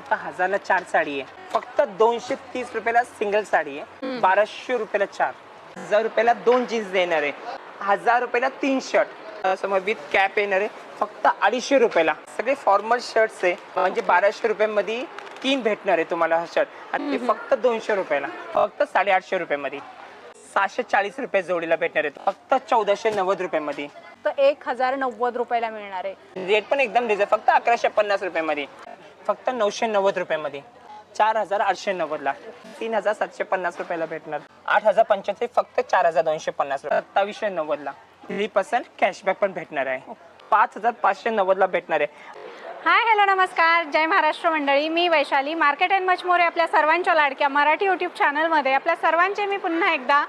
फक्त हजारला चार साडी आहे. फक्त दोनशे तीस रुपयाला सिंगल साडी आहे. बाराशे रुपयाला चार. हजार रुपयाला दोन जीन्स देणार आहे. हजार रुपयाला तीन शर्ट समोर विथ कॅप येणार आहे. फक्त अडीचशे रुपयाला. सगळे फॉर्मल शर्ट्स आहे. म्हणजे बाराशे रुपयामध्ये तीन भेटणार आहे तुम्हाला हा शर्ट आणि ते फक्त दोनशे रुपयाला. फक्त साडेआठशे रुपयामध्ये. सहाशे चाळीस रुपये जोडीला भेटणार आहेत फक्त चौदाशे नव्वद रुपयामध्ये. तर एक हजार नव्वद रुपयाला मिळणार आहे. रेट पण एकदम रिझर्व फक्त अकराशे पन्नास रुपयामध्ये. फक्त नऊशे नव्वद रुपयामध्ये. चार हजार आठशे नव्वदला तीन हजार सातशे पन्नास रुपयाला भेटणार. आठ हजार पंच्याऐंशी फक्त चार हजार दोनशे पन्नास रुपये. सत्तावीसशे नव्वदला थ्री पर्सेंट कॅशबॅक पण भेटणार आहे. पाच हजार पाचशे नव्वदला भेटणार आहे. हाय हॅलो नमस्कार. जय महाराष्ट्र मंडळी. मी Vaishali. Market and much more आपल्या सर्वांच्या लाडक्या मराठी यूट्यूब चॅनलमध्ये आपल्या सर्वांचे मी पुन्हा एकदा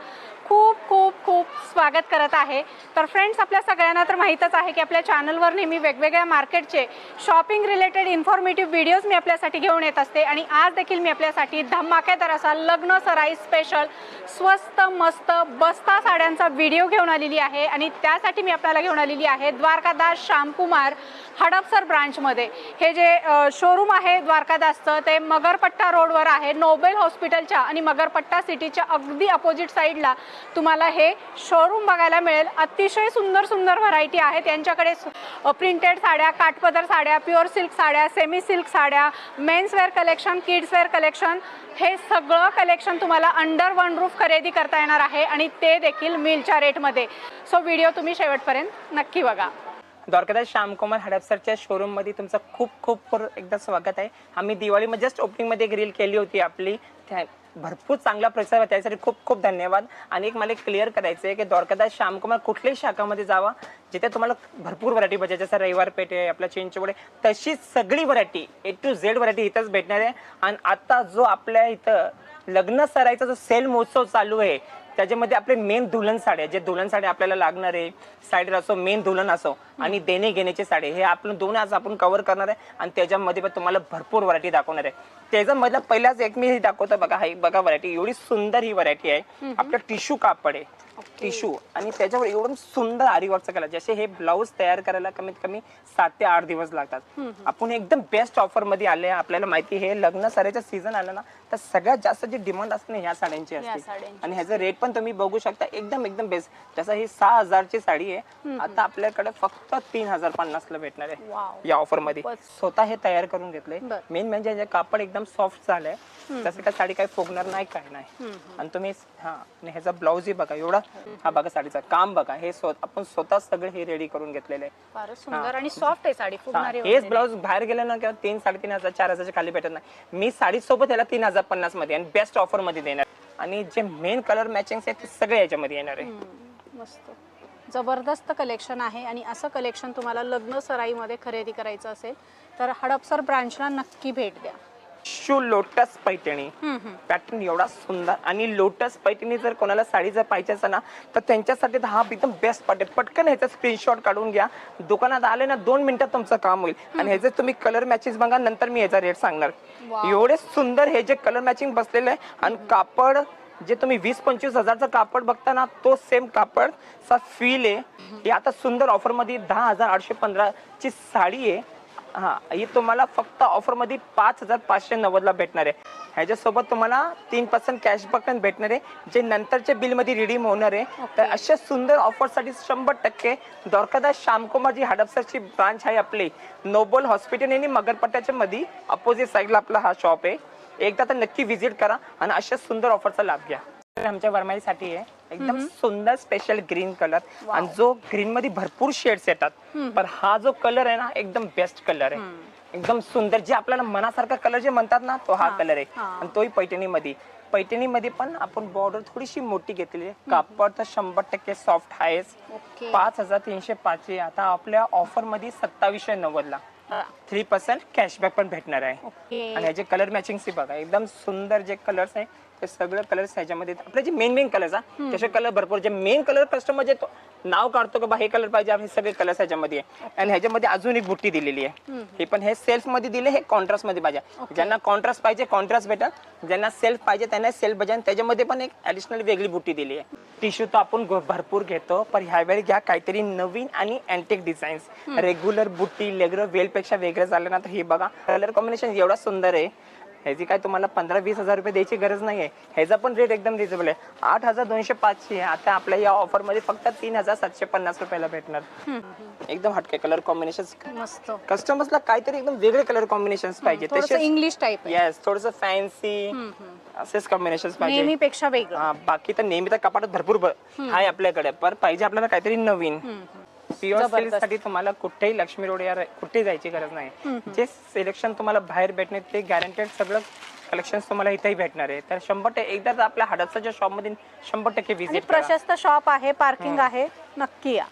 खूप खूप खूप स्वागत करत आहे. तर फ्रेंड्स आपल्या सगळ्यांना तर माहीतच आहे की आपल्या चॅनलवर नेहमी वेगवेगळ्या मार्केटचे शॉपिंग रिलेटेड इन्फॉर्मेटिव्ह व्हिडिओज मी आपल्यासाठी घेऊन येत असते. आणि आज देखील मी आपल्यासाठी धमाकेदार असा लग्न सराई स्पेशल स्वस्त मस्त बस्ता साड्यांचा व्हिडिओ घेऊन आलेली आहे. आणि त्यासाठी मी आपल्याला घेऊन आलेली आहे द्वारकादास श्यामकुमार हडपसर ब्रांचमध्ये हे जे शोरूम आहे द्वारकादासचं ते मगरपट्टा रोडवर आहे. नोबेल हॉस्पिटलच्या आणि मगरपट्टा सिटीच्या अगदी अपोजिट साईडला तुम्हाला हे शोरूम बघायला मिळेल. अतिशय सुंदर सुंदर व्हरायटी आहे त्यांच्याकडे प्रिंटेड साड्या काठपदर साड्या प्युअर सिल्क साड्या सेमी सिल्क साड्या मेन्सवेअर कलेक्शन किड्सवेअर कलेक्शन हे सगळं कलेक्शन तुम्हाला अंडर वन रूफ खरेदी करता येणार आहे आणि ते देखील मिलच्या रेटमध्ये सो व्हिडिओ तुम्ही शेवटपर्यंत नक्की बघा. द्वारकादास श्यामकुमार हडपसरच्या शोरूममध्ये तुमचं खूप खूप एकदा स्वागत आहे. आम्ही दिवाळीमध्ये जस्ट ओपनिंगमध्ये ग्रील एक रील केली होती आपली. थँक भरपूर चांगला प्रतिसाद आहे. त्यासाठी खूप खूप धन्यवाद. आणि एक मला क्लिअर करायचं आहे की द्वारकादास श्यामकुमार कुठल्याही शाखामध्ये जावा जिथे तुम्हाला भरपूर व्हरायटी पाहिजे जसं रविवार पेठ आहे आपल्या चिंचवडे तशीच सगळी variety A to Z variety इथंच भेटणार आहे. आणि आता जो आपल्या इथं लग्न सरायचा जो सेल महोत्सव चालू आहे त्याच्यामध्ये आपले मेन दुल्हन साड्या जे दुल्हन साड्या आपल्याला लागणार आहे साडीर असो मेन दुल्हन असो आणि देणे घेण्याचे साडे हे आपलं दोन आज आपण कव्हर करणार आहे आणि त्याच्यामध्ये पण तुम्हाला भरपूर व्हरायटी दाखवणार आहे. त्याच्यामधला पहिलाच एक मी हे दाखवतो बघा हा एक बघा व्हरायटी एवढी सुंदर ही व्हरायटी आहे. आपलं टिश्यू कापड आहे. टिश्यू. आणि त्याच्यावर एवढं सुंदर आरीवर्कचं कला जसे हे ब्लाऊज तयार करायला कमीत कमी सात ते आठ दिवस लागतात. आपण एकदम बेस्ट ऑफरमध्ये आले आपल्याला माहिती हे लग्न सरायचं सीझन आलं ना तर सगळ्यात जास्त जी डिमांड असते ना ह्या साड्यांची असते. आणि ह्याचं रेट पण तुम्ही बघू शकता एकदम एकदम बेस्ट जसं ही सहा हजारची साडी आहे आता आपल्याकडे फक्त तीन हजार पन्नास ला भेटणार आहे या ऑफरमध्ये. स्वतः हे तयार करून घेतलंय. बर. मेन म्हणजे कापड एकदम सॉफ्ट झालंय तसं काय साडी काही फुगणार नाही काय नाही. आणि तुम्ही हा ह्याचा ब्लाऊज ही बघा एवढा हा बघा साडीचा. काम बघा हे स्व- आपण स्वतः सगळे हे रेडी करून घेतलेले आहे. फारच सुंदर आणि सॉफ्ट आहे साडी हा, फुगणारी हेच वगैरे. ब्लाऊज बाहेर गेलं ना किंवा तीन साडेतीन हजार चार हजारच्या खाली भेटत नाही. मी साडी सोबत याला तीन हजार पन्नासमध्ये आणि बेस्ट ऑफरमध्ये देणार. आणि जे मेन कलर मॅचिंग आहेत ते सगळे याच्यामध्ये येणार आहे. हम्म, मस्त. जबरदस्त कलेक्शन आहे आणि असं कलेक्शन तुम्हाला लग्न सराईमध्ये खरेदी करायचं असेल तर हडपसर ब्रांचला नक्की भेट द्या. Shoe lotus Paithani. पॅटर्न एवढा सुंदर. आणि लोटस पैठणी जर कोणाला साडी जर पाहिजे असेल ना तर त्यांच्यासाठी हा एकदम बेस्ट आहे. पटकन ह्याचा स्क्रीनशॉट काढून घ्या. दुकानात आले ना दोन मिनिटात तुमचं काम होईल. आणि ह्याचे तुम्ही कलर मॅचेस बघा नंतर मी ह्याचा रेट सांगणार. एवढे सुंदर हे जे कलर मॅचिंग बसलेलं आहे आणि कापड जे तुम्ही वीस पंचवीस हजारचं कापड बघता ना तो सेम कापड चा फील आहे ही आता सुंदर ऑफरमध्ये दहा हजार आठशे पंधरा ची साडी आहे. हा ही तुम्हाला फक्त ऑफरमध्ये पाच हजार पाचशे नव्वद ला भेटणार आहे. ह्याच्यासोबत तुम्हाला तीन पर्सेंट कॅशबॅक पण भेटणार आहे. जे नंतरच्या बिलमध्ये रिडीम होणार आहे. तर अशा सुंदर ऑफरसाठी शंभर टक्के द्वारकादास श्यामकुमार जी हडपसरची ब्रांच आहे आपली. नोबल हॉस्पिटल आणि मगरपट्ट्याच्या मध्ये अपोजिट साईडला आपला हा शॉप आहे. एकदा तर नक्की व्हिजिट करा आणि अशा सुंदर ऑफरचा लाभ घ्या. आमच्या वरमाईसाठी आहे. एकदम सुंदर स्पेशल ग्रीन कलर आणि जो ग्रीन मध्ये भरपूर शेड्स येतात पण हा जो कलर आहे ना एकदम बेस्ट कलर आहे. एकदम सुंदर जे आपल्याला मनासारखा कलर जे म्हणतात ना तो हा कलर आहे. हा. आणि तोही पैठणी मध्ये पैठणी मध्ये पण आपण बॉर्डर थोडीशी मोठी घेतलेली आहे. कापड तर शंभर टक्के सॉफ्ट आहेच. पाच हजार तीनशे पाच आहे. आता आपल्या ऑफरमध्ये सत्तावीसशे नव्वद ला. थ्री पर्सेंट कॅशबॅक पण भेटणार आहे. आणि ह्याचे कलर मॅचिंग सी बघा एकदम सुंदर जे कलर्स आहे हे सगळं कलर्स ह्याच्यामध्ये आपले जे मेन मेन कलर्स तसे कलर भरपूर. जे मेन कलर कस्टमर जे तो नाव काढतो की बा हे कलर पाहिजे हे सगळे कलर्स ह्याच्यामध्ये आहे. आणि ह्याच्यामध्ये अजून एक बुट्टी दिलेली आहे. हे पण हे सेल्फमध्ये दिले हे कॉन्ट्रास्टमध्ये पाहिजे. ज्यांना कॉन्ट्रास्ट पाहिजे कॉन्ट्रास्ट भेटेल ज्यांना सेल्फ पाहिजे त्यांना सेल्फ पाहिजे. आणि त्याच्यामध्ये पण एक ऍडिशनल वेगळी बुट्टी दिली आहे. टिश्यू तर आपण भरपूर घेतो पण ह्यावेळी घ्या काहीतरी नवीन आणि अँटिक डिझाईन्स रेग्युलर बुट्टी लेगर वेलपेक्षा वेगळं झालं ना तर हे बघा. कलर कॉम्बिनेशन एवढा सुंदर आहे. ह्याची काय तुम्हाला पंधरा वीस हजार रुपये द्यायची गरज नाही आहे ह्याचा पण रेट एकदम रिजनेबल आहे. आठ हजार दोनशे पाचशे आहे. आता आपल्या या ऑफरमध्ये फक्त तीन हजार सातशे पन्नास रुपयाला भेटणार. एकदम हटके कलर कॉम्बिनेशन मस्त. कस्टमर्सला काहीतरी एकदम वेगळे कलर कॉम्बिनेशन पाहिजे. तसेच इंग्लिश टाईप आहे. येस थोडस फॅन्सी असेच कॉम्बिनेशन पाहिजे. नेहमीपेक्षा वेगळं. बाकी तर नेहमी तर कपाटात भरपूर आहे आपल्याकडे. पण पाहिजे आपल्याला काहीतरी नवीन. प्युअरसाठी तुम्हाला कुठेही लक्ष्मी रोड या कुठेही जायची गरज नाही. जे सिलेक्शन तुम्हाला बाहेर भेटणे ते गॅरंटेड सगळं कलेक्शन तुम्हाला इथेही भेटणार आहे. तर शंभर टक्के एकदा तर आपल्या हडपसाच्या शॉपमध्ये शंभर टक्के करा. प्रशस्त शॉप आहे पार्किंग आहे नक्की या.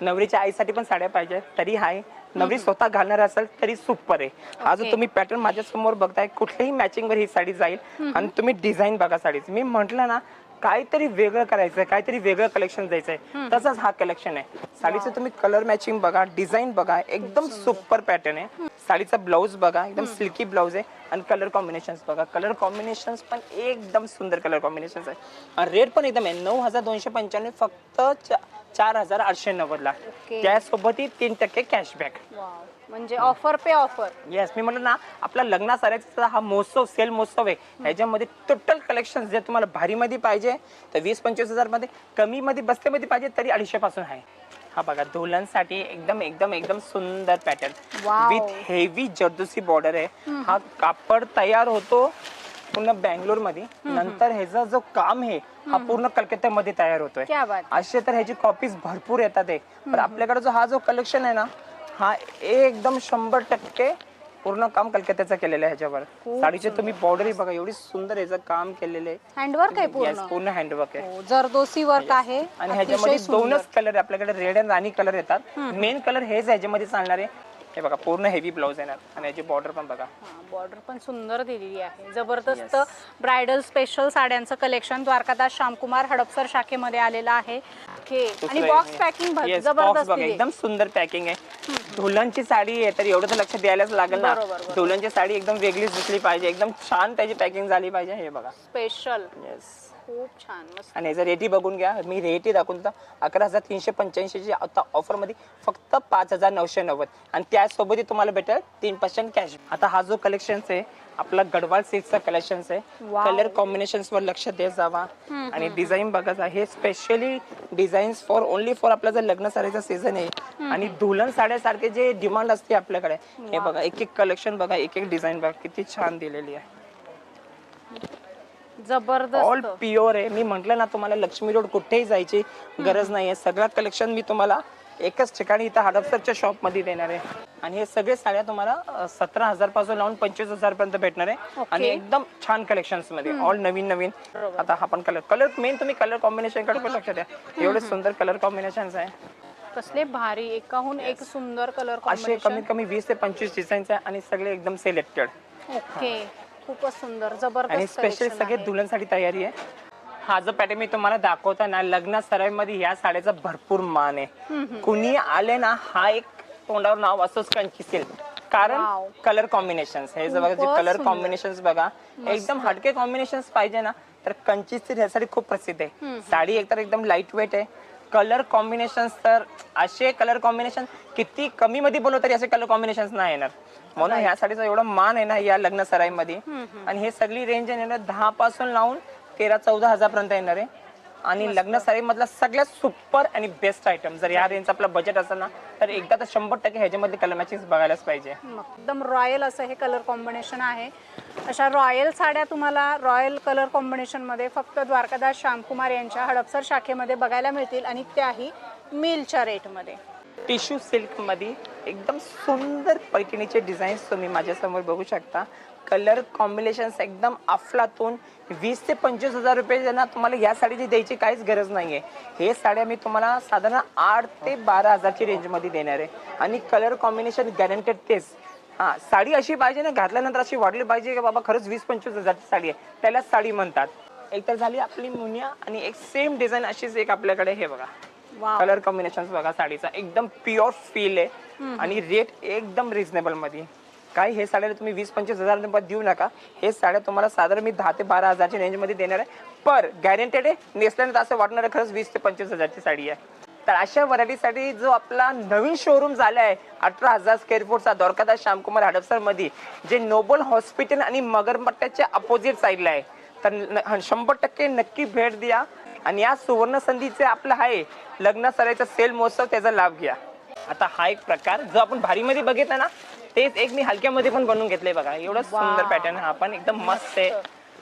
नवरीच्या आईसाठी पण साड्या पाहिजे तरी आहे नवरी स्वतः घालणार असेल तरी सुपर आहे. हा जो. तुम्ही पॅटर्न माझ्यासमोर बघताय कुठल्याही मॅचिंग वर ही साडी जाईल. आणि तुम्ही डिझाईन बघा साडीची. मी म्हंटल ना काहीतरी वेगळं करायचंय काहीतरी वेगळं कलेक्शन द्यायचंय. तसंच हा कलेक्शन आहे. साडीचं तुम्ही कलर मॅचिंग बघा डिझाईन बघा एकदम सुपर पॅटर्न आहे. साडीचा ब्लाऊज बघा एकदम सिल्की ब्लाऊज आहे. आणि कलर कॉम्बिनेशन बघा. कलर कॉम्बिनेशन पण एकदम सुंदर कलर कॉम्बिनेशन आहे. रेट पण एकदम आहे. नऊ हजार दोनशे पंच्याण्णव फक्त चार हजार आठशे नव्वदला. Okay. त्यासोबतही तीन टक्के कॅशबॅक म्हणजे ऑफर पे ऑफर येस मी म्हटलं ना आपला लग्ना साऱ्याचा हा महोत्सव सेल महोत्सव आहे. ह्याच्यामध्ये टोटल कलेक्शन जे तुम्हाला भारीमध्ये पाहिजे तर वीस पंचवीस हजारमध्ये कमी मध्ये बसतेमध्ये पाहिजे तरी अडीचशे पासून आहे. हा बघा दुल्हनसाठी एकदम एकदम एकदम सुंदर pattern Wow. With heavy zardozi border आहे. हा कापड तयार होतो. पूर्ण बँगलोरमध्ये नंतर ह्याचा जो काम आहे हा पूर्ण कलकत्त्यामध्ये तयार होतोय. क्या बात असे तर ह्याची कॉपीज भरपूर येतात आहे पण आपल्याकडे जो हा जो कलेक्शन आहे ना हा एकदम शंभर टक्के पूर्ण काम कलकत्त्याचं केलेलं आहे ह्याच्यावर. साडीचे तुम्ही बॉर्डर बघा एवढी सुंदर याचं काम केलेलं आहे. हँडवर्क आहे Yes, पूर्ण. पूर्ण हँडवर्क आहे. हो, जरदोसी वर्क आहे. आणि अतिशय ह्याच्यामध्ये सुंदर. दोनच कलर आपल्याकडे रेड आणि राणी कलर येतात. मेन कलर हेच ह्याच्यामध्ये चालणार आहे. हे बघा पूर्ण हेवी ब्लाऊज येणार आणि याची बॉर्डर पण बघा. बॉर्डर पण सुंदर दिलेली आहे. जबरदस्त ब्रायडल स्पेशल साड्यांचं कलेक्शन द्वारकादास श्यामकुमार हडपसर शाखेमध्ये आलेलं आहे. आणि बॉक्स पॅकिंग जबरदस्त. एकदम सुंदर पॅकिंग आहे. दुल्हनची साडी आहे तर एवढं तर लक्ष द्यायलाच लागेल ना. दुल्हनची साडी एकदम वेगळीच दिसली पाहिजे. एकदम छान त्याची पॅकिंग झाली पाहिजे हे बघा. स्पेशल येस खूप छान मस्त. आणि याचा रेटी बघून घ्या. मी रेटी दाखवून तर अकरा हजार तीनशे पंच्याऐंशीची आता ऑफरमध्ये फक्त पाच हजार नऊशे नव्वद. आणि त्यासोबतही तुम्हाला भेटेल तीन पर्सेंट कॅश आता हा जो कलेक्शन आहे आपला गडवाल सिल्कचा कलेक्शन आहे. कलर कॉम्बिनेशन्स वर लक्ष देत जावा. आणि डिझाईन बघा हे specially design for only for आपला जर लग्न साडीचा सीझन आहे आणि दुल्हन साड्यासारखे जे डिमांड असते आपल्याकडे हे बघा एक एक कलेक्शन बघा एक एक डिझाईन बघा किती छान दिलेली आहे. ऑल जबरदस्त प्युअर आहे. मी म्हंटल ना तुम्हाला लक्ष्मी रोड कुठेही जायची गरज नाहीये. सगळं कलेक्शन मी तुम्हाला एकच ठिकाणी इथं हडपसरच्या शॉपमध्ये देणार आहे. आणि हे सगळे साड्या तुम्हाला सतरा हजारपासून लावून पंचवीस हजार पर्यंत भेटणार आहे. आणि एकदम छान कलेक्शनमध्ये. ऑल नवीन नवीन. आता हा पण कलर कलर मेन तुम्ही कलर कॉम्बिनेशनकडे पण लक्ष द्या एवढे सुंदर कलर कॉम्बिनेशन आहे. कसले भारी एकाहून एक सुंदर कलर असे कॉम्बिनेशन कमीत कमी वीस ते पंचवीस डिझाईन्स आहे आणि सगळे एकदम सिलेक्टेड ओके खूपच सुंदर आणि जबरदस्त स्पेशल collection सगळे आहे. दुल्हनसाठी तयारी आहे. हा जो पॅटर्न मी तुम्हाला दाखवता ना लग्न सराईमध्ये या साड्याचा भरपूर मान आहे. कुणी आले ना हा एक तोंडावर नाव असंच कंचिसेल कारण Wow. कलर कॉम्बिनेशन हे जर बघा खूपच कलर सुंदर. कॉम्बिनेशन बघा एकदम हटके कॉम्बिनेशन पाहिजे ना तर कंचिसील ह्यासाठी खूप प्रसिद्ध आहे. साडी एकतर एकदम लाइट वेट आहे कलर कॉम्बिनेशन तर असे कलर कॉम्बिनेशन किती कमी मध्ये बोललो तरी असे कलर कॉम्बिनेशन नाही येणार. म्हणून ह्या साडीचा एवढा मान आहे ना या लग्न सराईमध्ये आणि हे सगळी रेंज येणार दहा पासून लावून तेरा चौदा हजार पर्यंत येणार आहे. आणि लग्न साडी मधला सगळ्यात सुपर आणि बेस्ट आयटम जर या रेंज आपला बजेट असेल ना तर एकदा तर शंभर टक्के ह्याच्यामध्ये कलर मॅचिंग बघायलाच पाहिजे. एकदम रॉयल असं हे कलर कॉम्बिनेशन आहे. अशा रॉयल साड्या तुम्हाला रॉयल कलर कॉम्बिनेशनमध्ये फक्त द्वारकादास श्यामकुमार यांच्या हडपसर शाखेमध्ये बघायला मिळतील आणि त्याही मिलच्या रेटमध्ये टिश्यू सिल्कमध्ये एकदम सुंदर पैठणीचे डिझाईन्स तुम्ही माझ्यासमोर बघू शकता. कलर कॉम्बिनेशन्स एकदम अफलातून वीस ते पंचवीस हजार रुपये ज्यांना तुम्हाला या साडीची द्यायची काहीच गरज नाही आहे हे साड्या मी तुम्हाला साधारण आठ ते बारा हजारची रेंजमध्ये देणार आहे. आणि कलर कॉम्बिनेशन गॅरंटेड तेच. हां साडी अशी पाहिजे ना घातल्यानंतर अशी वाढली पाहिजे की बाबा खरंच वीस पंचवीस हजारची साडी आहे. त्याला साडी म्हणतात. एक तर झाली आपली मुनिया आणि एक सेम डिझाईन अशीच एक आपल्याकडे हे बघा. कलर कॉम्बिनेशन बघा साडीचा. एकदम प्युअर फील आहे. आणि रेट एकदम रिझनेबलमध्ये काय हे साड्या तुम्ही वीस पंचवीस हजार रुपये देऊ नका. हे साड्या तुम्हाला साधारण मी दहा ते बारा हजारच्या रेंजमध्ये देणार आहे. पर गॅरंटेड आहे नेसल्यानंतर असं वाटणार आहे खरंच वीस ते पंचवीस हजारची साडी आहे. तर अशा व्हरायटीसाठी जो आपला नवीन शोरूम झाला आहे अठरा हजार स्क्वेअर फूटचा द्वारकादास श्यामकुमार हडपसरमध्ये जे नोबल हॉस्पिटल आणि मगरमट्ट्याच्या अपोजिट साईडला आहे. तर शंभर टक्के नक्की भेट द्या. आणि या सुवर्ण संधीचे आपलं आहे लग्न सरायचा सेल महोत्सव त्याचा लाभ घ्या. आता हा एक प्रकार जो आपण भारीमध्ये बघितला ना तेच एक मी हलक्यामध्ये पण बनवून घेतलंय बघा. एवढं सुंदर पॅटर्न हा पण एकदम मस्त आहे.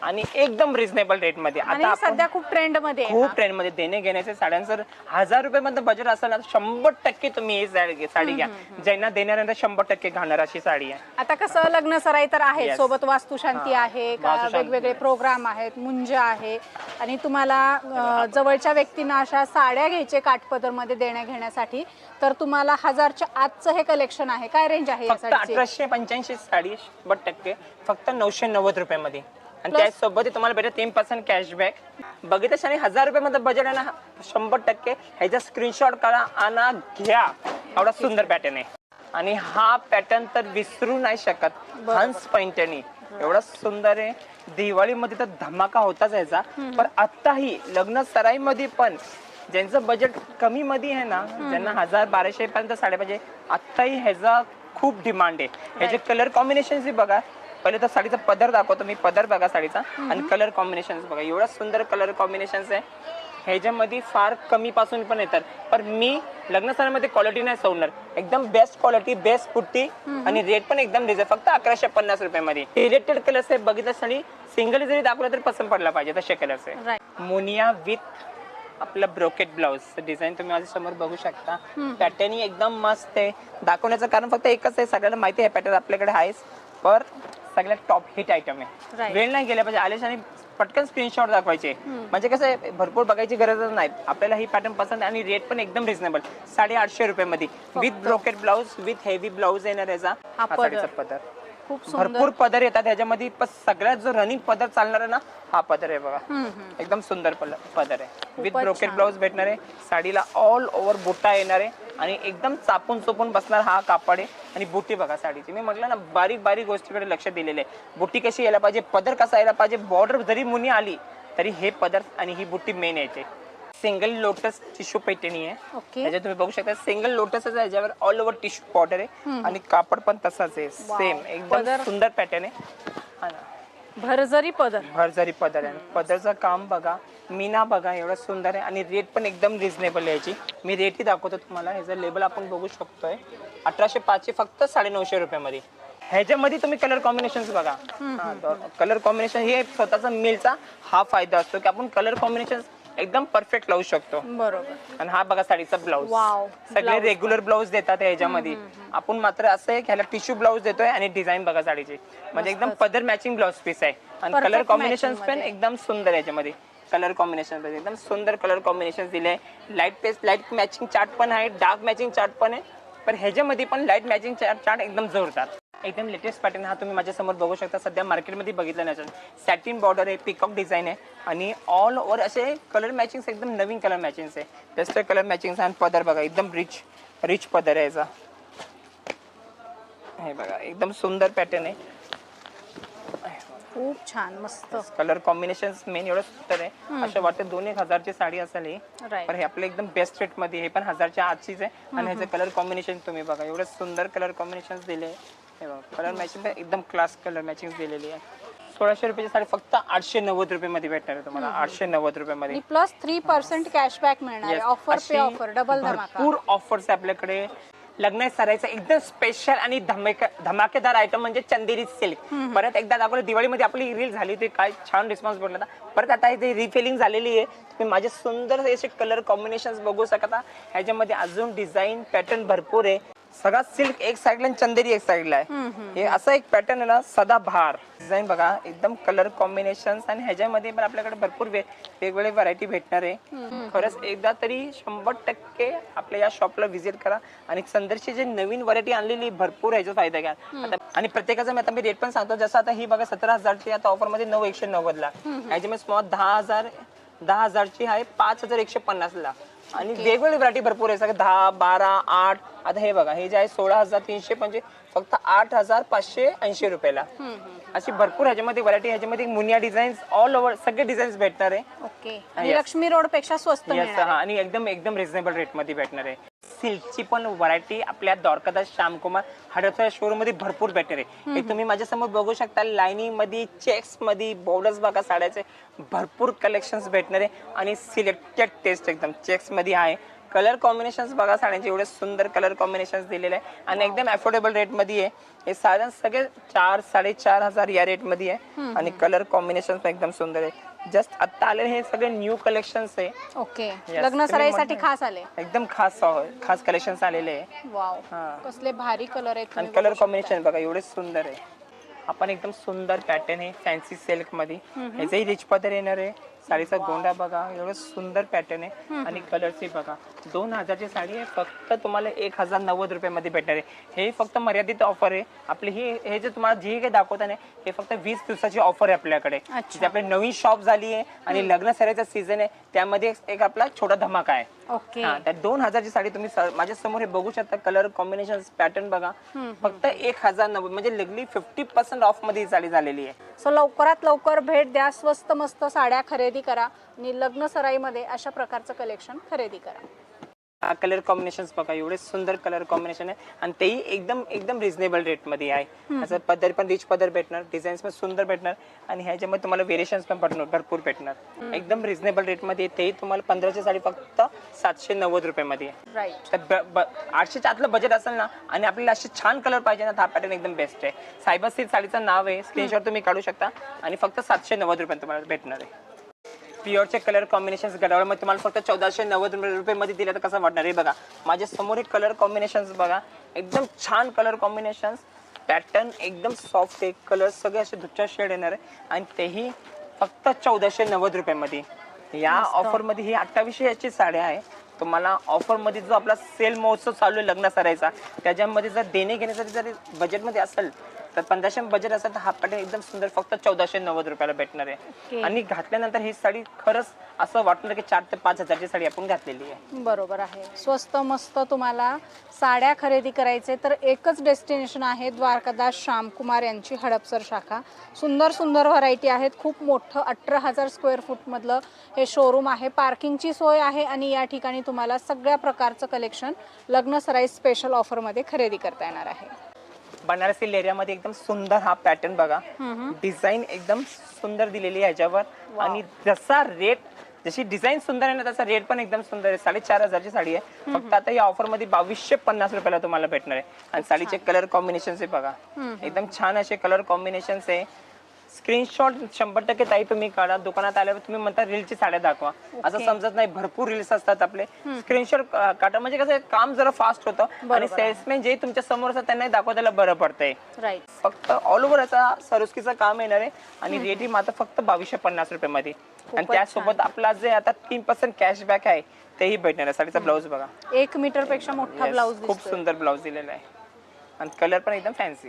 आणि एकदम रिझनेबल रेटमध्ये. आणि आता आपण सध्या खूप ट्रेंडमध्ये आहे खूप ट्रेंडमध्ये देणे घेण्याचे साड्यांचं हजार रुपये मध्ये बजेट असेल ना शंभर टक्के तुम्ही ही साडी साडी घ्या. ज्यांना देणाऱ्यांना शंभर टक्के घालणार अशी साडी आहे. आता कसं लग्न सराई तर आहे Yes. सोबत वास्तुशांती आहे का वास्तुशांती. वेगवेगळे प्रोग्राम आहेत मुंज आहे. आणि तुम्हाला अं, जवळच्या व्यक्तींना अशा साड्या घ्यायचे काठपदरमध्ये देण्या घेण्यासाठी तर तुम्हाला हजारच्या आजचं हे कलेक्शन आहे. काय रेंज आहे या फक्त साडीची? अठराशे पंच्याऐंशी साडी शंभर टक्के फक्त नऊशे नव्वद रुपयामध्ये. आणि त्याचसोबत तुम्हाला भेटेल तीन पर्सेंट कॅशबॅक बघितलं आणि हजार रुपये मध्ये बजेट आहे ना शंभर टक्के. ह्याचा स्क्रीनशॉट करा आणि घ्या. एवढा सुंदर पॅटर्न आहे. आणि हा पॅटर्न तर विसरू नाही शकत. हंस पैंठणी. एवढा सुंदर आहे. दिवाळीमध्ये तर धमाका होताच याचा. पण आत्ताही लग्न सराईमध्ये पण ज्यांचं बजेट कमी मध्ये आहे ना ज्यांना हजार बाराशे पर्यंत साड्या पाहिजे आत्ताही ह्याचा खूप डिमांड आहे. ह्याचे कलर कॉम्बिनेशन बघा. पहिले तर साडीचा पदर दाखवतो मी पदर बघा साडीचा. आणि कलर कॉम्बिनेशन बघा. एवढा सुंदर कलर कॉम्बिनेशन आहे. ह्याच्यामध्ये फार कमी पासून पण येतात. पण मी लग्न सणामध्ये क्वालिटी नाही सोडणार. एकदम बेस्ट क्वालिटी बेस्ट पुट्टी आणि रेट पण एकदम रिझन फक्त अकराशे पन्नास रुपयामध्ये. इरेटेड कलर्स आहे. बघितलं आणि सिंगल जरी दाखवलं तरी पसंत पडला पाहिजे तसे कलर्स आहे. मोनिया विथ आपलं ब्रोकेट ब्लाउज डिझाईन तुम्ही माझ्यासमोर बघू शकता. पॅटर्न एकदम मस्त आहे. दाखवण्याचं कारण फक्त एकच आहे. सगळ्यांना माहिती आहे पॅटर्न आपल्याकडे आहेच. पर सगळ्यात टॉप हिट आयटम आहे. वेळ नाही गेला पाहिजे. आलेच आणि पटकन स्क्रीनशॉट दाखवायचे. म्हणजे कसं आहे भरपूर बघायची गरजच नाही. आपल्याला ही पॅटर्न पसंत आणि रेट पण एकदम रिझनेबल साडे आठशे रुपयामध्ये with brocade blouse with heavy blouse येणार याचा हा पदर. खूप सुंदर. भरपूर पदर येतात ह्याच्यामध्ये. पण सगळ्यात जो रनिंग पदर चालणार आहे ना हा पदर आहे बघा. एकदम सुंदर पल- पदर आहे. विथ ब्रोकेट छान. ब्लाउज भेटणार आहे. साडीला ऑल ओव्हर बुट्टा येणार आहे. आणि एकदम चापून चोपून बसणार हा कापड आहे. आणि बुट्टी बघा साडीची. मी म्हटलं ना बारीक बारीक गोष्टीकडे लक्ष दिलेले आहे. बुट्टी कशी यायला पाहिजे? पदर कसा यायला पाहिजे? बॉर्डर जरी मुनी आली तरी हे पदर आणि ही बुट्टी मेन यायचे सिंगल लोटस टिश्यू पैठणी आहे. ओके त्याच्यात तुम्ही बघू शकता सिंगल लोटस आहे याच्यावर ऑल ओव्हर टिश्यू बॉर्डर आहे. आणि कापड पण तसाच आहे. सेम एकदम सुंदर पॅटर्न आहे. हा ना. भरजरी पदर. भरजरी पदर आहे. पदरचं काम बघा मीना बघा एवढं सुंदर आहे. आणि रेट पण एकदम रिझनेबल आहे याची. मी रेटही दाखवतो तुम्हाला. ह्याचं लेबल आपण बघू शकतोय. अठराशे पाचशे फक्त साडेनऊशे रुपयामध्ये. ह्याच्यामध्ये तुम्ही कलर कॉम्बिनेशन बघा. कलर कॉम्बिनेशन हे स्वतःचा मिलचा हा फायदा असतो की आपण कलर कॉम्बिनेशन एकदम परफेक्ट लावू शकतो. बरोबर. आणि हा बघा साडीचा ब्लाऊज Wow. सगळे रेग्युलर ब्लाऊज देतात ह्याच्यामध्ये आपण मात्र असं आहे की ह्याला टिश्यू ब्लाऊज देतोय आणि डिझाईन बघा साडीची. म्हणजे एकदम पदर मॅचिंग ब्लाऊज पीस आहे. आणि Perfect कलर कॉम्बिनेशन matching पण मध्ये. एकदम सुंदर आहे याच्यामध्ये. कलर कॉम्बिनेशन एकदम सुंदर कलर कॉम्बिनेशन दिले. लाइट पेस लाइट मॅचिंग चार्ट पण आहे. डार्क मॅचिंग चार्ट पण आहे. पण ह्याच्यामध्ये पण लाइट मॅचिंग चार्ट एकदम जोरदार. एकदम लेटेस्ट पॅटर्न हा तुम्ही माझ्यासमोर बघू शकता. सध्या मार्केटमध्ये बघितलं नाही सॅटिन बॉर्डर आहे पिकॉक डिझाईन आहे. आणि ऑल ओव्हर असे कलर मॅचिंग एकदम नवीन कलर मॅचिंग आहे. बेस्ट कलर मॅचिंग आणि पदर बघा एकदम रिच रिच पदर आहे याचा. हे बघा एकदम सुंदर पॅटर्न आहे. खूप छान मस्त. कलर कॉम्बिनेशन मेन एवढं सुंदर आहे. असं वाटतं दोन एक हजारची साडी असेल ही पण हे आपलं एकदम बेस्ट रेटमध्ये हे पण हजारच्या आजचीच आहे. आणि ह्याचं कलर कॉम्बिनेशन तुम्ही बघा एवढं सुंदर कलर कॉम्बिनेशन दिले. हे बघा कलर मॅचिंग एकदम क्लास कलर मॅचिंग दिलेली आहे. सोळाशे रुपयाची साडी फक्त आठशे नव्वद रुपये मध्ये भेटणार आहे तुम्हाला आठशे नव्वद रुपयामध्ये. आणि प्लस थ्री पर्सेंट कॅशबॅक मिळणार आहे. Yes. ऑफर अशी पे ऑफर डबल धमाका. भरपूर ऑफर्स आहे आपल्याकडे. लग्न सरायचं एकदम स्पेशल आणि धमाके धमाकेदार आयटम म्हणजे चंदेरी सिल्क परत एकदा दाखवलं दिवाळीमध्ये आपली रील झाली होती काय छान रिस्पॉन्स भेटला होता. परत आता इथे रिफिलिंग झालेली आहे. तुम्ही माझे सुंदर असे कलर कॉम्बिनेशन बघू शकता. ह्याच्यामध्ये अजून डिझाईन पॅटर्न भरपूर आहे. सगळा सिल्क एक साईडला आणि चंदेरी एक साईडला आहे. हे असं एक पॅटर्न आहे ना सदा भार. डिझाईन बघा एकदम कलर कॉम्बिनेशन आणि ह्याच्यामध्ये पण आपल्याकडे भरपूर वेगवेगळे व्हरायटी भेटणार आहे. खरंच एकदा तरी शंभर टक्के आपल्या या शॉपला व्हिजिट करा. आणि संदर्शी जे नवीन व्हरायटी आणलेली भरपूर ह्याचा फायदा घ्या. आणि प्रत्येकाचा मी आता मी रेट पण सांगतो. जसं आता ही बघा सतरा हजारची आता ऑफरमध्ये नऊ एकशे नव्वदला. ह्याच्यामध्ये स्मॉल दहा हजार दहा हजारची आहे पाच हजार एकशे पन्नासला. आणि वेगवेगळी व्हरायटी भरपूर आहे. सगळं दहा बारा आठ. आता हे बघा हे जे आहे सोळा हजार तीनशे म्हणजे फक्त आठ हजार पाचशे ऐंशी रुपयाला. अशी भरपूर ह्याच्यामध्ये व्हरायटी ह्याच्यामध्ये मुनिया डिझाईन्स ऑल ओव्हर सगळे डिझाईन्स भेटणार आहे. ओके. Yes. आणि लक्ष्मी रोडपेक्षा स्वस्त Yes, मिळणार हा आणि एकदम एकदम रिझनेबल रेटमध्ये भेटणार आहे. सिल्कची पण व्हरायटी आपल्या द्वारकादास श्यामकुमार हडपसर शोरूममध्ये भरपूर भेटणार आहे हे तुम्ही माझ्यासमोर बघू शकता लाईनिंगमध्ये चेक्समध्ये बॉर्डर्स बघा साड्याचे भरपूर कलेक्शन्स भेटणार आहे. आणि सिलेक्टेड टेस्ट एकदम चेक्समध्ये आहे. कलर कॉम्बिनेशन बघा साड्यांचे एवढे सुंदर कलर कॉम्बिनेशन दिलेले आहे. आणि एकदम अफोर्डेबल रेटमध्ये आहे. हे साधारण सगळे चार साडेचार हजार या रेटमध्ये आहे. आणि कलर कॉम्बिनेशन एकदम सुंदर आहे. जस्ट आता आलेले हे सगळे न्यू कलेक्शन्स आहे. ओके. लग्न सराईसाठी. खास आले. एकदम खास खास कलेक्शन आलेले आहे. वाव हा. कसले भारी कलर आहेत आणि कलर. कॉम्बिनेशन बघा एवढे सुंदर आहे. आपण एकदम सुंदर पॅटर्न आहे फॅन्सी सिल्कमध्ये. ह्याचाही रिच पदर येणार आहे. साडीचा गोंडा बघा एवढं सुंदर पॅटर्न आहे. आणि कलरची बघा. दोन हजारची साडी आहे फक्त तुम्हाला एक हजार नव्वद रुपयामध्ये भेटणार आहे. हे फक्त मर्यादित ऑफर आहे. आपली ही हे जे तुम्हाला जे काही दाखवता नाही हे फक्त वीस दिवसाची ऑफर आहे आपल्याकडे. जी आपली नवीन शॉप झाली आहे आणि लग्न सरायचा सीझन आहे त्यामध्ये एक- आपला छोटा धमाका आहे. ओके. हा त्या दोन हजारची साडी तुम्ही माझ्यासमोर हे बघू शकता कलर कॉम्बिनेशन पॅटर्न बघा. फक्त एक हजार नव्वद म्हणजे लगली फिफ्टी पर्सेंट ऑफमध्ये ही साडी झालेली आहे. सो लवकरात लवकर भेट द्या स्वस्त मस्त साड्या खरेदी करा आणि लग्न सराईमध्ये अशा प्रकारचं कलेक्शन खरेदी करा. कलर कॉम्बिनेशन बघा एवढे सुंदर कलर कॉम्बिनेशन आहे. आणि तेही एकदम एकदम रिझनेबल रेटमध्ये आहे. असं पदर पण रिच पदर भेटणार डिझाईन्स पण सुंदर भेटणार. आणि ह्याच्यामध्ये तुम्हाला व्हेरिएशन्स पण भेटणार भरपूर भेटणार. एकदम रिझनेबल रेटमध्ये आहे. तेही तुम्हाला पंधराची साडी फक्त सातशे नव्वद रुपयामध्ये राईट तर आठशेच्या आतलं बजेट असेल ना आणि आपल्याला असे छान कलर पाहिजे ना हा पॅटर्न एकदम बेस्ट आहे. सायबर सिल्क साडीचं नाव आहे. स्क्रीनशॉट तुम्ही काढू शकता. आणि फक्त सातशे नव्वद रुपयात तुम्हाला भेटणार आहे. प्युअरचे कलर कॉम्बिनेशन गडावळमध्ये तुम्हाला फक्त चौदाशे नव्वद रुपये दिले तर कसं वाटणार? आहे बघा माझ्यासमोर एक कलर कॉम्बिनेशन बघा एकदम छान कलर कॉम्बिनेशन पॅटर्न एकदम सॉफ्ट आहे कलर सगळे असे दुसऱ्या शेड येणार आहे. आणि तेही फक्त चौदाशे नव्वद रुपयामध्ये. या ऑफरमध्ये ही अठ्ठावीसशे याची साड्या आहे. तुम्हाला ऑफरमध्ये जो आपला सेल महोत्सव चालू आहे लग्न सरायचा त्याच्यामध्ये जर देणे घेण्यासाठी जर बजेटमध्ये असेल तर पंधराशे बजेट असेल तर हा पॅटर्न एकदम सुंदर फक्त चौदाशे नव्वद रुपयाला भेटणार आहे. Okay. आणि घातल्यानंतर ही साडी खरंच असं वाटणार की चार ते पाच हजारची साडी आपण घातलेली आहे. बरोबर आहे. स्वस्त मस्त तुम्हाला साड्या खरेदी करायचे तर एकच डेस्टिनेशन आहे द्वारकादास श्यामकुमार यांची हडपसर शाखा. सुंदर सुंदर व्हरायटी आहेत. खूप मोठं अठरा हजार स्क्वेअर फूटमधलं हे शोरूम आहे. पार्किंगची सोय आहे आणि या ठिकाणी तुम्हाला सगळ्या प्रकारचं कलेक्शन लग्न सराई स्पेशल ऑफरमध्ये खरेदी करता येणार आहे. बनारसी लेरियामध्ये एकदम सुंदर हा पॅटर्न बघा. डिझाईन एकदम सुंदर दिलेली आहे ह्याच्यावर आणि जसा रेट जशी डिझाईन सुंदर आहे ना तसा रेट पण एकदम सुंदर आहे. साडेचार हजारची साडी आहे. फक्त आता या ऑफरमध्ये बावीसशे पन्नास रुपयाला तुम्हाला भेटणार आहे. आणि साडीचे कलर कॉम्बिनेशन आहे बघा. एकदम छान असे कलर कॉम्बिनेशन आहे. स्क्रीनशॉट शंभर टक्के ताई तुम्ही काढा. दुकानात आल्यावर तुम्ही म्हणता रीलची साड्या दाखवा. असं समजत नाही भरपूर रील्स असतात आपले. स्क्रीनशॉट काढा. म्हणजे कसं काम जरा फास्ट होतं. आणि सेल्समॅन जे तुमच्यासमोर असतात त्यांना दाखवायला बरं पडतंय. फक्त ऑल ओव्हर याचा सरोस्कीचं काम येणार आहे. आणि रेट ही मात्र फक्त बावीसशे पन्नास रुपये मध्ये आणि त्यासोबत आपला जे आता तीन पर्सेंट कॅशबॅक आहे तेही भेटणार आहे. साडीचा ब्लाऊज बघा. एक मीटरपेक्षा मोठा ब्लाऊज खूप सुंदर ब्लाऊज दिलेला आहे. आणि कलर पण एकदम फॅन्सी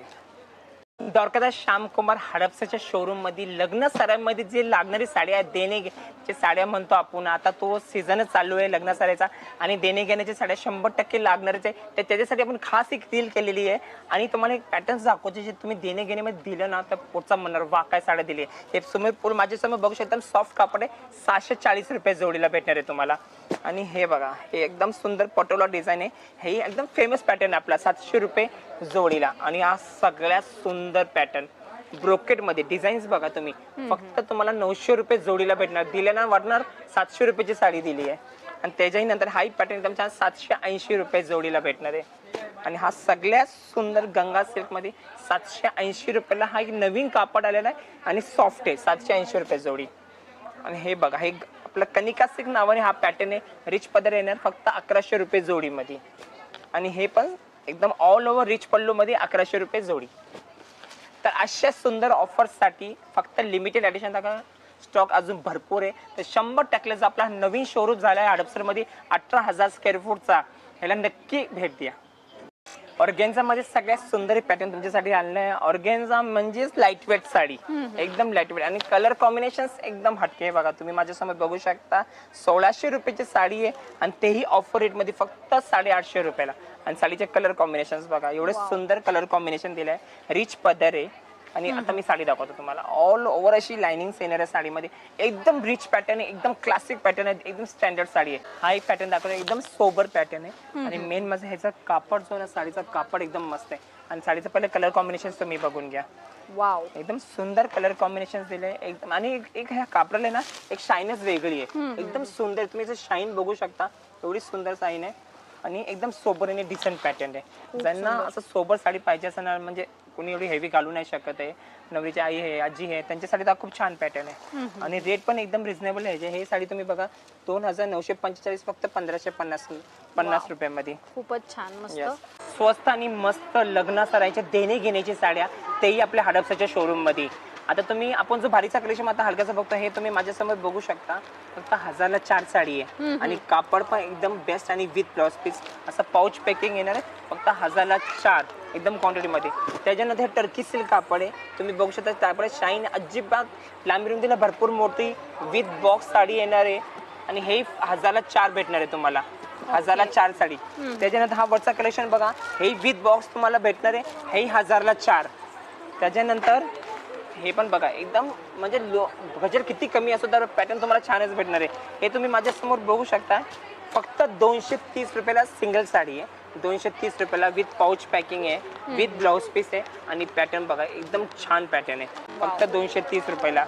द्वारकादास श्यामकुमार हडपसाच्या शोरूममध्ये लग्न सराईमध्ये जे लागणारी साड्या आहेत देणे घे- जे साड्या म्हणतो आपण आता तो सीझनच चालू आहे लग्न सरायचा आणि देणे घेण्याच्या साड्या शंभर टक्के लागणारच आहे. तर त्याच्यासाठी आपण खास एक डील केलेली आहे. आणि तुम्हाला एक पॅटर्न्स दाखवते जे तुम्ही देणे घेण्यामध्ये दिलं ना तर पुढचा म्हणणार वा काय साड्या दिली आहे. हे तुम्ही पूर्ण माझ्यासमोर बघू शकता सॉफ्ट कापड आहे. सहाशे चाळीस रुपये जोडीला भेटणार आहे तुम्हाला. आणि हे बघा हे एकदम सुंदर पटोला डिझाईन आहे. हे एकदम फेमस पॅटर्न आपला सातशे रुपये जोडीला. आणि हा सगळ्यात सुंदर पॅटर्न ब्रोकेटमध्ये डिझाईन्स बघा तुम्ही. फक्त तुम्हाला नऊशे रुपये जोडीला भेटणार. दिल्यानं वाटणार सातशे रुपयेची साडी दिली आहे. आणि त्याच्याही नंतर हाही पॅटर्न एकदम छान सातशे ऐंशी रुपये जोडीला भेटणार आहे. आणि हा सगळ्यात सुंदर गंगा सिल्कमध्ये सातशे ऐंशी रुपयाला हा एक नवीन कापड आलेला आहे. आणि सॉफ्ट आहे सातशे ऐंशी रुपये जोडी. आणि हे बघा हे आपलं कनिका सिल्क नावाने हा पॅटर्न आहे. रिच पदर येणार फक्त अकराशे रुपये जोडीमध्ये. आणि हे पण एकदम ऑल ओव्हर रिच पल्लूमध्ये अकराशे रुपये जोडी. तर अशा सुंदर ऑफर्ससाठी फक्त लिमिटेड ॲडिशन दाखवा. स्टॉक अजून भरपूर आहे. तर शंभर टक्क्याचा आपला नवीन शोरूम झाला आहे हडपसरमध्ये अठरा हजार स्क्वेअर फूटचा ह्याला नक्की भेट द्या. ऑर्गेन्झामध्ये सगळ्यात सुंदर पॅटर्न तुमच्यासाठी आणलं आहे. ऑर्गेन्झा म्हणजेच लाइट वेट साडी एकदम लाइट वेट आणि कलर कॉम्बिनेशन एकदम हटके आहे बघा. तुम्ही माझ्यासमोर बघू शकता. सोळाशे रुपयाची साडी आहे आणि तेही ऑफर रेटमध्ये फक्त साडेआठशे रुपयाला. आणि साडीचे कलर कॉम्बिनेशन बघा. एवढे सुंदर कलर कॉम्बिनेशन दिलं आहे रिच पदर आहे. आणि आता मी साडी दाखवतो तुम्हाला. ऑल ओव्हर अशी लाइनिंग येणार आहे साडीमध्ये. एकदम रिच पॅटर्न आहे एकदम क्लासिक पॅटर्न आहे एकदम स्टँडर्ड साडी आहे. हा एक पॅटर्न दाखवतो एकदम सोबर पॅटर्न आहे. आणि मेन माझं ह्याचा कापड जो ना साडीचा कापड एकदम मस्त आहे. आणि साडीचं पहिले कलर कॉम्बिनेशन तुम्ही बघून घ्या. वाव एकदम सुंदर कलर कॉम्बिनेशन दिले एकदम आणि एक- ह्या कापडाला ना एक शाईनच वेगळी आहे. एकदम सुंदर तुम्ही शाईन बघू शकता एवढी सुंदर शाईन आहे. आणि एकदम सोबर आणि डिसेंट पॅटर्न आहे. ज्यांना असं सोबर साडी पाहिजे असं ना म्हणजे कोणी एवढी हेवी घालू नाही शकत आहे. नवरीची आई आहे आजी आहे त्यांच्यासाठी तर खूप छान पॅटर्न आहे. आणि रेट पण एकदम रिझनेबल आहे. जे हे साडी तुम्ही बघा दोन हजार नऊशे पंचेचाळीस फक्त पंधराशे पन्नास पन्नास रुपयामध्ये. खूपच छान मस्त. स्वस्त आणि मस्त लग्न सरायच्या देणे घेण्याची साड्या तेही आपल्या हडपसाच्या शोरूममध्ये. आता तुम्ही आपण जो भारीचा कलेक्शन आता हलक्याचा बघतो हे तुम्ही माझ्यासमोर बघू शकता. फक्त हजारला चार साडी आहे. आणि कापड पण एकदम बेस्ट आणि विथ ब्लाउज पीस असं पाऊच पॅकिंग येणार आहे. फक्त हजारला चार एकदम क्वांटिटी मध्ये. त्याच्यानंतर हे टर्की सिल्क कापड आहे. तुम्ही बघू शकता त्याकडे शाईन अजिबात लांबी रुंदीला भरपूर मोठी विथ बॉक्स साडी येणार आहे. आणि हे हजारला चार भेटणार आहे तुम्हाला. हजारला चार साडी. त्याच्यानंतर हा वरचा कलेक्शन बघा. हे विथ बॉक्स तुम्हाला भेटणार आहे. हे हजारला चार. त्याच्यानंतर हे पण बघा एकदम म्हणजे लो बजेट किती कमी असो तर पॅटर्न तुम्हाला छानच भेटणार आहे. हे तुम्ही माझ्यासमोर बघू शकता फक्त दोनशे तीस रुपयाला सिंगल साडी आहे. दोनशे तीस रुपयाला विथ पाऊच पॅकिंग आहे विथ ब्लाऊज पीस आहे आणि पॅटर्न बघा एकदम छान पॅटर्न आहे. फक्त दोनशे तीस रुपयाला.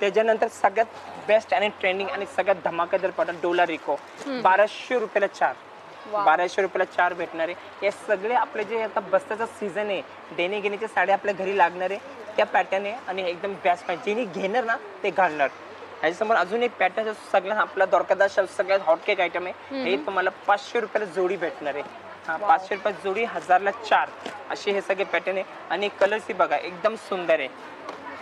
त्याच्यानंतर सगळ्यात बेस्ट आणि ट्रेंडिंग आणि सगळ्यात धमाकेदार पॅटर्न डोला रिको. बाराशे रुपयाला चार. बाराशे रुपयाला चार भेटणारे हे सगळे आपले जे आता बस्त्याचा सीझन आहे देणे घेण्याच्या साड्या आपल्या घरी लागणार आहे. त्या पॅटर्न आहे आणि एकदम बेस्ट पाहिजे. जेणे घेणार ना ते घालणार. ह्याच्यासमोर अजून एक पॅटर्न सगळ्यात आपला द्वारकादास सगळ्यात हॉटकेक आयटम आहे हे तुम्हाला पाचशे रुपयाला जोडी भेटणार आहे. हा पाचशे रुपये जोडी हजारला चार. असे हे सगळे पॅटर्न आहे. आणि कलर्स ही बघा एकदम सुंदर आहे.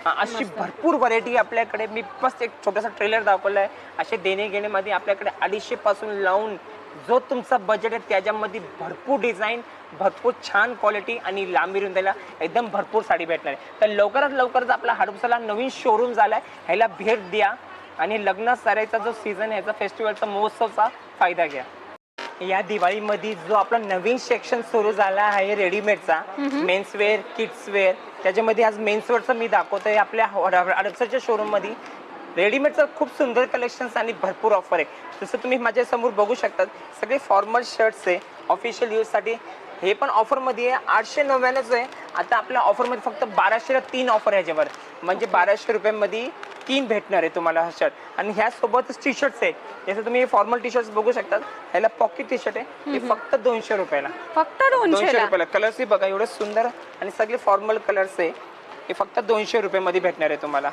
अशी भरपूर व्हरायटी आपल्याकडे. मी बस एक छोटासा ट्रेलर दाखवला आहे असे देणे घेण्यामध्ये आपल्याकडे अडीचशे पासून लावून जो तुमचा बजेट आहे त्याच्यामध्ये भरपूर डिझाईन भरपूर छान क्वालिटी आणि लांबी रुंदायला एकदम भरपूर साडी भेटणार आहे. तर लवकरात लवकरच आपला हडपसाला नवीन शोरूम झाला आहे ह्याला भेट द्या आणि लग्न सरायचा जो सीझन आहे याचा फेस्टिवलचा महोत्सवचा फायदा घ्या. या दिवाळीमध्ये जो आपला नवीन सेक्शन सुरू झाला आहे रेडीमेडचा मेन्सवेअर किड्सवेअर त्याच्यामध्ये आज मेन्सवेअरचं मी दाखवतोय आपल्या अडपसरच्या शोरूममध्ये. रेडीमेडचं खूप सुंदर कलेक्शन्स आणि भरपूर ऑफर आहे. जसं तुम्ही माझ्यासमोर बघू शकतात सगळे फॉर्मल शर्ट्स आहे. ऑफिशियल यूजसाठी हे पण ऑफरमध्ये आहे. आठशे नव्याण्णवच आहे. आता आपल्या ऑफरमध्ये फक्त बाराशेला तीन ऑफर आहे ह्याच्यावर. म्हणजे बाराशे रुपयामध्ये तीन भेटणार आहे तुम्हाला हा शर्ट आणि ह्यासोबतच टी शर्ट्स आहेत जसं तुम्ही फॉर्मल टी शर्ट्स बघू शकतात ह्याला पॉकेट टी शर्ट आहे. हे फक्त दोनशे रुपयाला. फक्त दोनशे रुपयाला. कलर्स बघा एवढे सुंदर आणि सगळे फॉर्मल कलर्स आहे. हे फक्त दोनशे रुपयामध्ये भेटणार आहे तुम्हाला.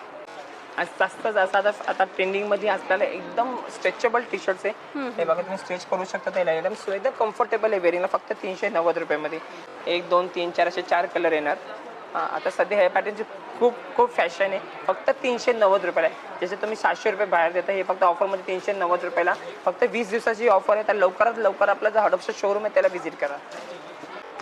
आणि जास्त जास्त आता आता ट्रेंडिंगमध्ये असलेलं एकदम स्ट्रेचेबल टी शर्ट्स आहे हे बघा तुम्ही स्ट्रेच करू शकता त्याला. एकदम सु- एकदम कम्फर्टेबल आहे वेरिंगला फक्त तीनशे नव्वद रुपयामध्ये. एक दोन तीन चार असे चार कलर येणार. हा, आता सध्या ह्या पॅटर्नची खूप खूप फॅशन आहे. फक्त तीनशे नव्वद रुपयाला आहे. जसे तुम्ही सातशे रुपये बाहेर देता हे फक्त ऑफरमध्ये तीनशे नव्वद रुपयाला. फक्त वीस दिवसाची ऑफर आहे. तर लवकरात लवकर आपला जो हडपचं शोरूम आहे त्याला व्हिजिट करा.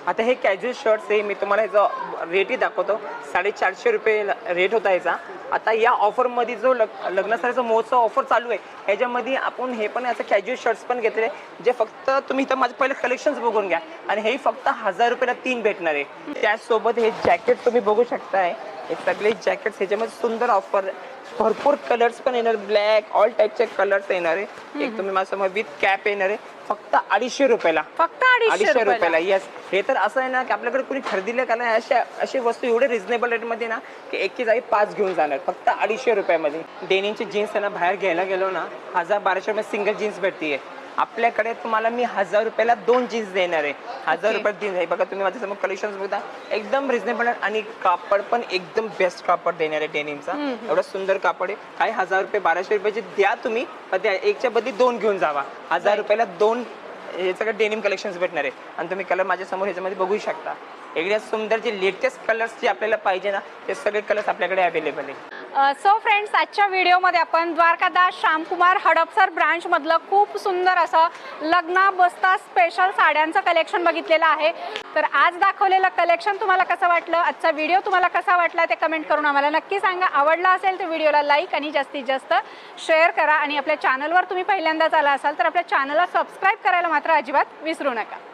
आता हे कॅज्युअल शर्ट्स आहे. मी तुम्हाला ह्याचा रेटही दाखवतो. साडेचारशे रुपये रेट होता ह्याचा. आता या ऑफरमध्ये जो लग लग्नासारखा महोत्सव ऑफर चालू आहे ह्याच्यामध्ये आपण हे पण असं कॅज्युअल शर्ट्स पण घेतले जे फक्त तुम्ही इथं माझं पहिले कलेक्शन्स बघून घ्या. आणि हे फक्त हजार रुपयाला तीन भेटणार आहे. त्याचसोबत हे जॅकेट तुम्ही बघू शकताय. हे सगळे जॅकेट्स ह्याच्यामध्ये सुंदर ऑफर भरपूर कलर्स पण येणार. ब्लॅक ऑल टाईपचे कलर्स येणार आहे. एक तुम्ही माझ्यासमोर विथ कॅप येणार आहे. फक्त अडीचशे रुपयाला. फक्त अडीचशे रुपयाला. येस हे तर असं आहे ना की आपल्याकडे कोणी खरेदीला का नाही अशा अशी वस्तू एवढे रिझनेबल रेटमध्ये ना की एकी जागी पाच घेऊन जाणार. फक्त अडीचशे रुपयामध्ये. डेनिंगची जीन्स आहे ना बाहेर घ्यायला गेलो ना हजार बाराशे रुपये सिंगल जीन्स भेटते आपल्याकडे तुम्हाला मी हजार रुपयाला दोन जीन्स देणार आहे. हजार. रुपयात जीन्स आहे बघा तुम्ही माझ्यासमोर कलेक्शन बघता. एकदम रिझनेबल आणि कापड पण एकदम बेस्ट कापड देणार आहे डेनिमचा एवढं सुंदर कापड आहे. काही हजार रुपये बाराशे रुपयाचे द्या तुम्ही पण त्या एकच्या बदली दोन घेऊन जावा. हजार रुपयाला दोन हे सगळं डेनिम कलेक्शन्स भेटणार आहे. आणि तुम्ही कलर माझ्यासमोर ह्याच्यामध्ये बघू शकता. एकदम सुंदर जे लेटेस्ट कलर्स जे आपल्याला पाहिजे ना ते सगळे कलर्स आपल्याकडे अवेलेबल आहे. सो फ्रेंड्स आजच्या व्हिडिओमध्ये आपण द्वारकादास श्यामकुमार हडपसर ब्रांचमधलं खूप सुंदर असं लग्ना बसता स्पेशल साड्यांचं कलेक्शन बघितलेलं आहे. तर आज दाखवलेलं कलेक्शन तुम्हाला कसं वाटलं? आजचा व्हिडिओ तुम्हाला कसा वाटला ते कमेंट करून आम्हाला नक्की सांगा. आवडला असेल तर व्हिडिओला लाईक आणि जास्तीत जास्त शेअर करा आणि आपल्या चॅनलवर तुम्ही पहिल्यांदाच आला असाल तर आपल्या चॅनलला सबस्क्राईब करायला मात्र अजिबात विसरू नका.